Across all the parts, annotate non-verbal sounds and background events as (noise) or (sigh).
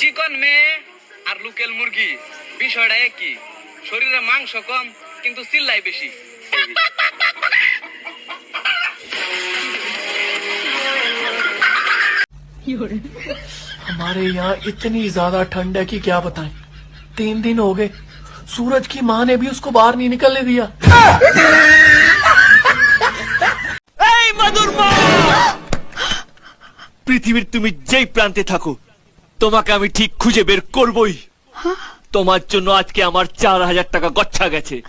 চিকন মেয়ে আর লোকাল মুরগি বিষয়টা একই শরীরে মাংস কম কিন্তু চিল্লাই বেশি हमारे यहाँ इतनी ज्यादा ठंड है कि क्या बताएं तीन दिन हो गए सूरज की माँ ने भी उसको बाहर नहीं निकलने दिया পৃথিবীর তুমি যেই প্রান্তে থাকো তোমাকে আমি ঠিক খুঁজে বের করবই। তোমার জন্য আজকে আমার চার হাজার টাকা গচ্ছা গেছে।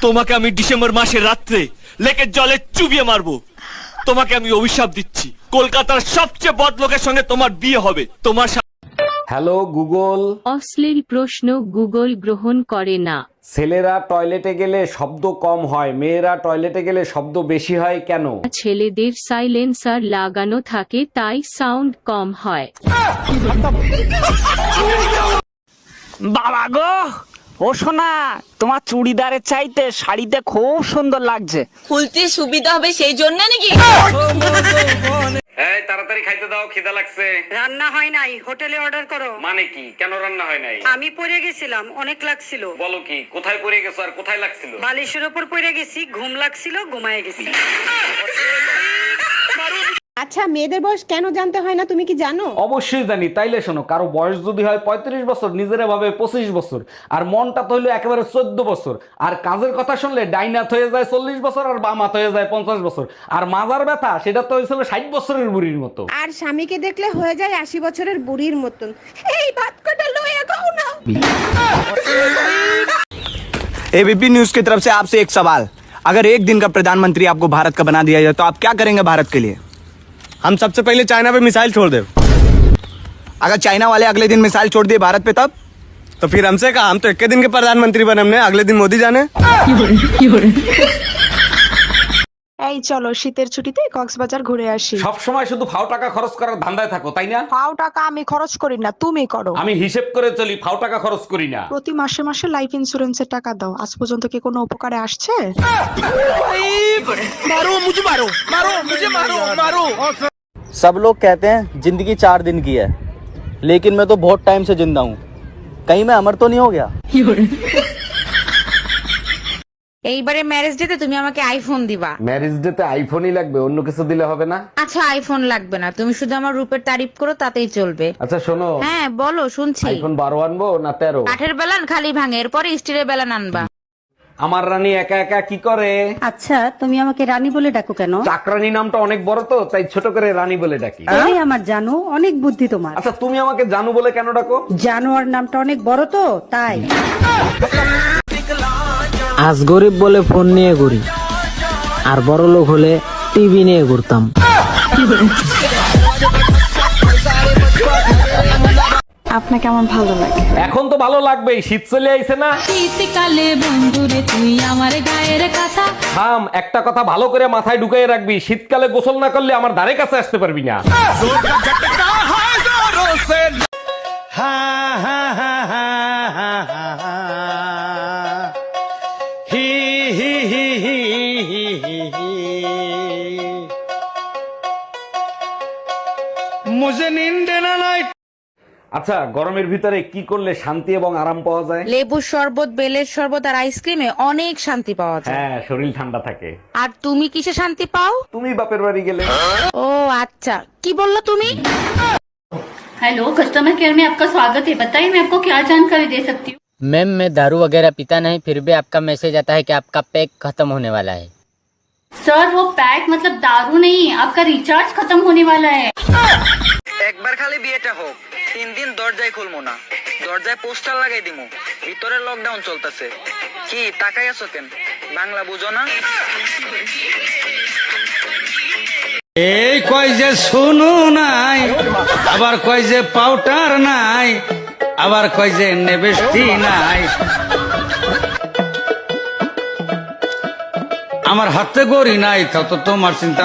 তোমাকে আমি ডিসেম্বর মাসের রাত্রে লেকের জলে চুবিয়ে মারবো। তোমাকে আমি অভিশাপ দিচ্ছি। কলকাতার সবচেয়ে বদ লোকের সঙ্গে তোমার বিয়ে হবে। তোমার হ্যালো গুগল। অশ্লীল প্রশ্ন গুগল গ্রহণ করে না। ছেলেরা টয়লেটে গেলে শব্দ কম হয় মেয়েরা টয়লেটে গেলে শব্দ বেশি হয় কেন? ছেলেদের সাইলেন্সার লাগানো থাকে তাই সাউন্ড কম হয়। বাবা গো! ও সোনা তোমার চুড়িদারের চাইতে শাড়িতে খুব সুন্দর লাগছে। খুলতে সুবিধা হবে সেই জন্য নাকি? (laughs) দাও খিদা লাগছে। রান্না হয় নাই হোটেলে অর্ডার করো। মানে কি? কেন রান্না হয় নাই? আমি পড়ে গেছিলাম অনেক লাগছিল। বলো কি কোথায় পড়ে গেছো আর কোথায় লাগছিল? বালিশের উপর পড়ে গেছি ঘুম লাগছিল ঘুমায় গেছি। (laughs) আচ্ছা মেয়েদের বয়স কেন জানতে হয় না তুমি কি জানো অবশ্যই জানি তাইলে শোনো কারো বয়স যদি হয় পঁয়ত্রিশ বছর নিজেরা ভাবে পঁচিশ বছর আর মনটা তো হইলো একেবারে চোদ্দ বছর আর কাজের কথা শুনলে ডাইনাথ হয়ে যায় চল্লিশ বছর আর বামাত হয়ে যায় পঞ্চাশ বছর আর মাজার ব্যথা সেটা তো হয়েছিল ষাট বছরের বুড়ির মতো আর স্বামীকে দেখলে হয়ে যায় আশি বছরের বুড়ির মতন এই ভাত কটা লইয়া গাও না एबीपी न्यूज की तरफ से आपसे एक सवाल अगर एक दिन का प्रधानमंत्री आपको भारत का बना दिया जाए तो आप क्या करेंगे भारत के लिए हम सबसे पहले चाइना पे मिसाइल छोड़ दे अगर चाइना वाले अगले दिन मिसाइल छोड़ दिए भारत पे तब तो फिर हमसे कहा हम तो एक दिन के प्रधानमंत्री बने हमने अगले दिन मोदी जाने এই চলো শীতের ছুটিতে কক্সবাজার ঘুরে আসি সব সময় শুধু ফাও টাকা খরচ করার ধান্দায় থাকো তাই না পাও টাকা আমি খরচ করি না তুমি করো আমি হিসেব করে চলি ফাও টাকা খরচ করি না প্রতি মাসে মাসে লাইফ ইন্সুরেন্সের টাকা দাও আজ পর্যন্ত কি কোনো উপকারে আসছে सब लोग कहते हैं जिंदगी चार दिन की है लेकिन मैं तो बहुत टाइम से जिंदा हूँ कहीं मैं अमर तो नहीं हो गया এইবারে ম্যারেজ ডেতে তুমি আমাকে আইফোন দিবা ম্যারেজ ডেতে আইফোনই লাগবে অন্য কিছু দিলে হবে না আচ্ছা আইফোন লাগবে না তুমি শুধু আমার রূপের তারিফ করো তাতেই চলবে আচ্ছা শোনো হ্যাঁ বলো শুনছি আইফোন বারো আনবো না তেরো কাঠের বেলান খালি ভাঙে এরপরে স্টিলের বেলান আনবা আমার রানী একা একা কি করে? আচ্ছা তুমি আমাকে রানী বলে ডাকো কেন? চাকরানী নামটা অনেক বড় তো তাই ছোট করে রানী বলে ডাকি। তুমি আমার জানো অনেক বুদ্ধি তোমার। আচ্ছা তুমি আমাকে জানু বলে কেন ডাকো? জানোয়ার নামটা অনেক বড় তো তাই। আজ গরিব বলে ফোন নিয়ে ঘুরি আর বড় লোক হলে টিভি নিয়ে ঘুরতাম। আপনাকে আমার ভালো লাগে? এখন তো ভালো লাগবেই শীত চলে আইছে না। শীতকালে বন্ধুরে তুই আমার গায়ের কথা। থাম একটা কথা ভালো করে মাথায় ঢুকাই রাখবি শীতকালে গোসল না করলে আমার ধারে কাছে আসতে পারবি না। আচ্ছা গরমের ভিতরে কি করলে শান্তি এবং আরাম পাওয়া যায় লেবুর শরবত বেলের শরবত আর আইসক্রিমে অনেক শান্তি পাওয়া যায় হ্যাঁ শরীর ঠান্ডা থাকে আর তুমি কিসে শান্তি পাও তুমি বাপের বাড়ি গেলে ও আচ্ছা কি বললো তুমি हेलो कस्टमर केयर में आपका स्वागत है बताइए मैं आपको क्या जानकारी दे सकती हूँ मैम मैं दारू वगैरह पीता नहीं फिर भी आपका मैसेज आता है कि आपका पैक खत्म होने वाला है सर वो पैक मतलब दारू नहीं आपका रिचार्ज खत्म होने वाला है একবার খালি বিয়েটা হোক তিন দিন দরজায় খুলবো না। দরজায় পোস্টার লাগাই দিমু। ভিতরে লকডাউন চলতেছে। কি, তাকাই আছো কেন? বাংলা বুঝো না? এই কয় যে শুনু নাই, আবার কয় যে পাউডার নাই, আবার কয় যে নেবেস্টি নাই। আমার হাতে গড়ি নাই, তত তোমার চিন্তা